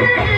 Yeah.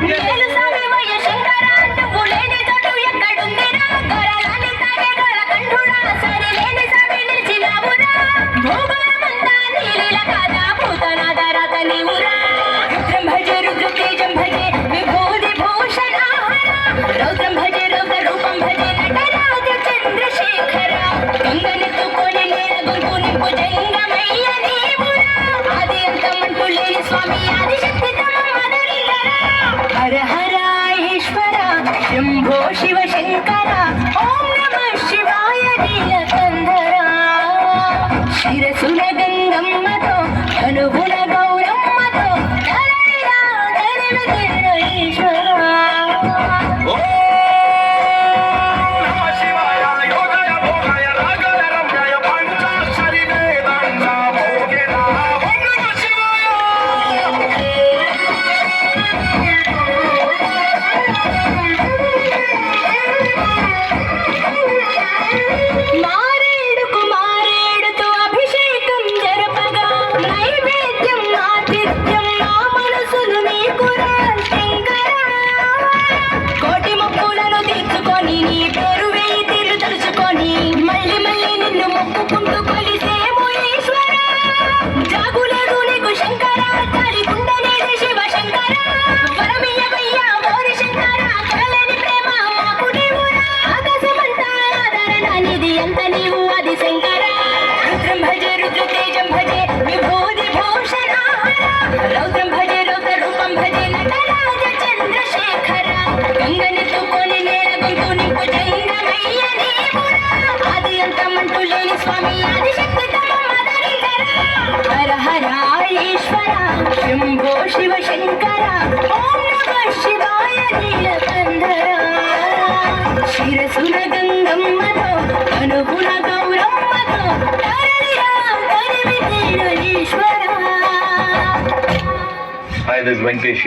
Yeah. హర హర ఈశ్వర శంభో శివ శంకర ఓం నమ శివాయ నీలకంధర శిరసుల గంగమ్మతో ధనువుల గౌరమ్మతో ఈశ్వర Thank you. Hi, this is Venkatesh